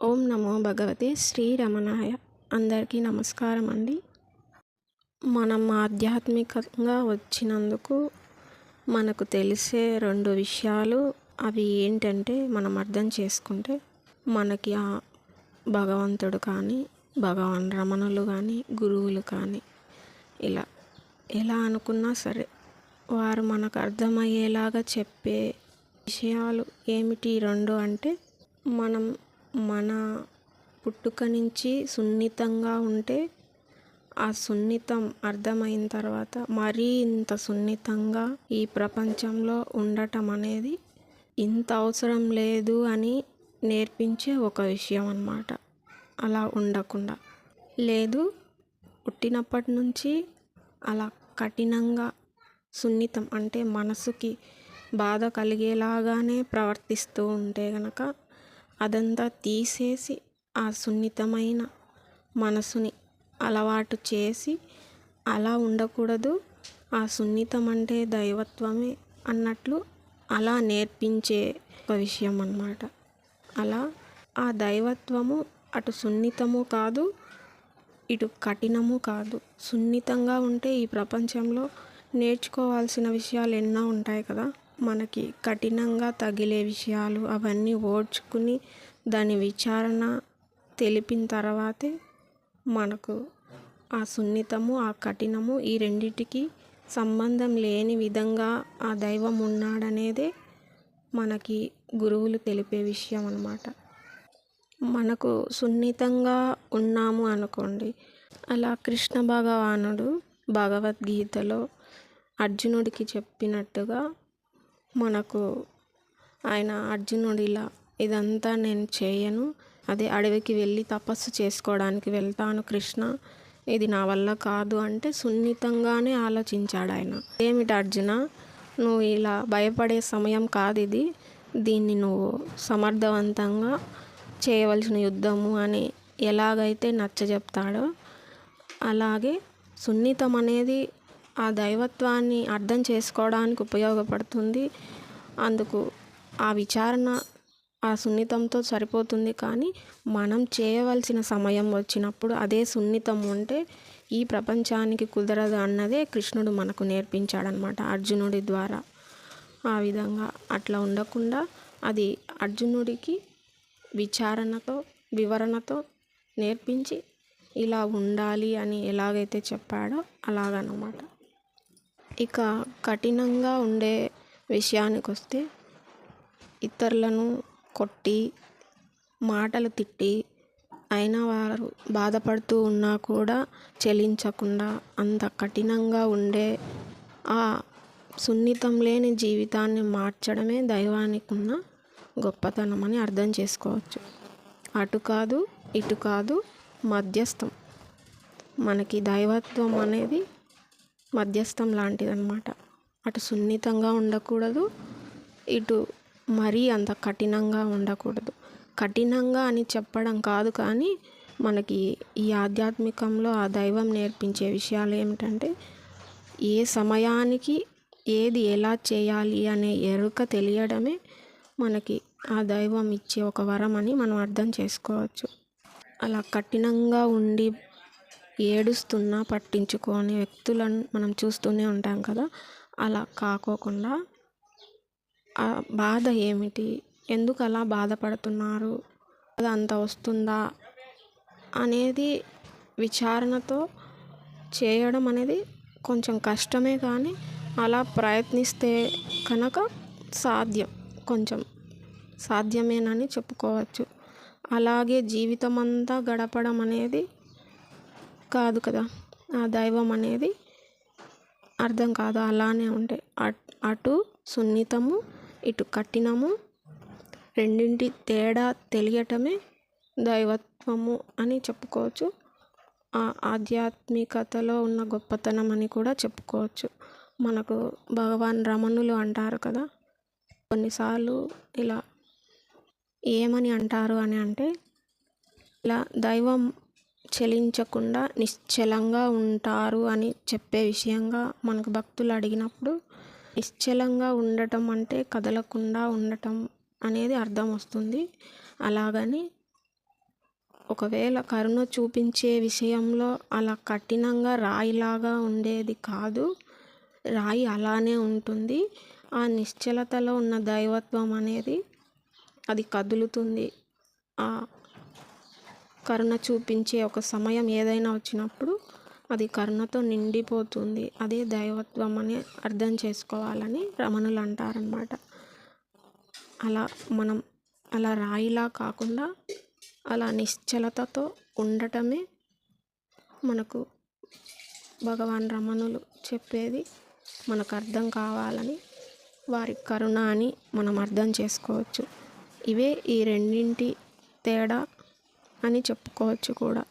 ఓం నమో భగవతే శ్రీరమణాయ. అందరికీ నమస్కారం అండి. మనం ఆధ్యాత్మికంగా వచ్చినందుకు మనకు తెలిసే రెండు విషయాలు. అవి ఏంటంటే మనం అర్థం చేసుకుంటే మనకి ఆ భగవంతుడు కానీ భగవాన్ రమణులు కానీ గురువులు కానీ ఇలా ఎలా అనుకున్నా సరే వారు మనకు అర్థమయ్యేలాగా చెప్పే విషయాలు ఏమిటి రెండు అంటే మనం మన పుట్టుక నుంచి సున్నితంగా ఉంటే ఆ సున్నితం అర్థమైన తర్వాత మరీ ఇంత సున్నితంగా ఈ ప్రపంచంలో ఉండటం అనేది ఇంత అవసరం లేదు అని నేర్పించే ఒక విషయం అన్నమాట. అలా ఉండకుండా. లేదు పుట్టినప్పటి నుంచి అలా కఠినంగా సున్నితం అంటే మనసుకి బాధ కలిగేలాగానే ప్రవర్తిస్తూ ఉంటే గనక అదంతా తీసేసి ఆ సున్నితమైన మనసుని అలవాటు చేసి అలా ఉండకూడదు. ఆ సున్నితం అంటే దైవత్వమే అన్నట్లు అలా నేర్పించే ఒక విషయం అన్నమాట. అలా ఆ దైవత్వము అటు సున్నితము కాదు ఇటు కఠినము కాదు. సున్నితంగా ఉంటే ఈ ప్రపంచంలో నేర్చుకోవాల్సిన విషయాలు ఎన్నో ఉంటాయి కదా. మనకి కఠినంగా తగిలే విషయాలు అవన్నీ ఓడ్చుకుని దాని విచారణ తెలిపిన తర్వాతే మనకు ఆ సున్నితము ఆ కఠినము ఈ రెండిటికి సంబంధం లేని విధంగా ఆ దైవం ఉన్నాడనేదే మనకి గురువులు తెలిపే విషయం అన్నమాట. మనకు సున్నితంగా ఉన్నాము అనుకోండి అలా కృష్ణ భగవానుడు భగవద్గీతలో అర్జునుడికి చెప్పినట్టుగా మనకు ఆయన అర్జునుడిలా ఇదంతా నేను చేయను. అదే అడవికి వెళ్ళి తపస్సు చేసుకోవడానికి వెళ్తాను కృష్ణ. ఇది నా వల్ల కాదు అంటే సున్నితంగానే ఆలోచించాడు ఆయన. ఏమిటి అర్జున? నువ్వు ఇలా భయపడే సమయం కాదు ఇది దీన్ని నువ్వు సమర్థవంతంగా చేయవలసిన యుద్ధము అని ఎలాగైతే నచ్చ చెప్తాడో అలాగే సున్నితం అనేది ఆ దైవత్వాన్ని అర్థం చేసుకోవడానికి ఉపయోగపడుతుంది. అందుకు ఆ విచారణ ఆ సున్నితంతో సరిపోతుంది. కానీ మనం చేయవలసిన సమయం వచ్చినప్పుడు అదే సున్నితం ఉంటే ఈ ప్రపంచానికి కుదరదు అన్నదే కృష్ణుడు మనకు నేర్పించాడనమాట అర్జునుడి ద్వారా. ఆ విధంగా అట్లా ఉండకుండా అది అర్జునుడికి విచారణతో వివరణతో నేర్పించి ఇలా ఉండాలి అని ఎలాగైతే చెప్పాడో అలాగనమాట. ఇక కఠినంగా ఉండే విషయానికి వస్తే ఇతరులను కొట్టి మాటలు తిట్టి అయినా వారు బాధపడుతూ ఉన్నా కూడా చలించకుండా అంత కఠినంగా ఉండే ఆ సున్నితం లేని జీవితాన్ని మార్చడమే దైవానికి ఉన్న గొప్పతనం అని అర్థం చేసుకోవచ్చు. అటు కాదు ఇటు కాదు మధ్యస్థం. మనకి దైవత్వం అనేది మధ్యస్థం లాంటిదన్నమాట. అటు సున్నితంగా ఉండకూడదు ఇటు మరీ అంత కఠినంగా ఉండకూడదు. కఠినంగా అని చెప్పడం కాదు కానీ మనకి ఈ ఆధ్యాత్మికంలో ఆ దైవం నేర్పించే విషయాలు ఏమిటంటే ఏ సమయానికి ఏది ఎలా చేయాలి అనే ఎరుక తెలియడమే మనకి ఆ దైవం ఇచ్చే ఒక వరం అని మనం అర్థం చేసుకోవచ్చు. అలా కఠినంగా ఉండి ఏడుస్తున్నా పట్టించుకోని వ్యక్తులను మనం చూస్తూనే ఉంటాం కదా. అలా కాకోకుండా ఆ బాధ ఏమిటి? ఎందుకు అలా బాధపడుతున్నారు? అది అంత వస్తుందా? అనేది విచారణతో చేయడం అనేది కొంచెం కష్టమే కానీ అలా ప్రయత్నిస్తే కనుక సాధ్యం. కొంచెం సాధ్యమేనని చెప్పుకోవచ్చు. అలాగే జీవితం అంతా గడపడం అనేది కాదు కదా. ఆ దైవం అనేది అర్థం కాదు. అలానే ఉంటే అటు సున్నితము ఇటు కఠినము రెండింటి తేడా తెలియటమే దైవత్వము అని చెప్పుకోవచ్చు. ఆ ఆధ్యాత్మికతలో ఉన్న గొప్పతనం అని కూడా చెప్పుకోవచ్చు. మనకు భగవాన్ రమణులు అంటారు కదా. కొన్నిసార్లు ఇలా ఏమని అంటారు అని అంటే ఇలా దైవం చలించకుండా నిశ్చలంగా ఉంటారు అని చెప్పే విషయంగా మనకు భక్తులు అడిగినప్పుడు నిశ్చలంగా ఉండటం అంటే కదలకుండా ఉండటం అనేది అర్థం వస్తుంది. అలాగని ఒకవేళ కరుణ చూపించే విషయంలో అలా కఠినంగా రాయిలాగా ఉండేది కాదు. రాయి అలానే ఉంటుంది. ఆ నిశ్చలతలో ఉన్న దైవత్వం అనేది అది కదులుతుంది. ఆ కరుణ చూపించే ఒక సమయం ఏదైనా వచ్చినప్పుడు అది కరుణతో నిండిపోతుంది. అదే దైవత్వం అని అర్థం చేసుకోవాలని రమణులు అంటారనమాట అలా మనం అలా రాయిలా కాకుండా అలా నిశ్చలతతో ఉండటమే మనకు భగవాన్ రమణులు చెప్పేది మనకు అర్థం కావాలని వారి కరుణ అని మనం అర్థం చేసుకోవచ్చు. ఇవే ఈ రెండింటి తేడా అని చెప్పుకోవచ్చు కూడా.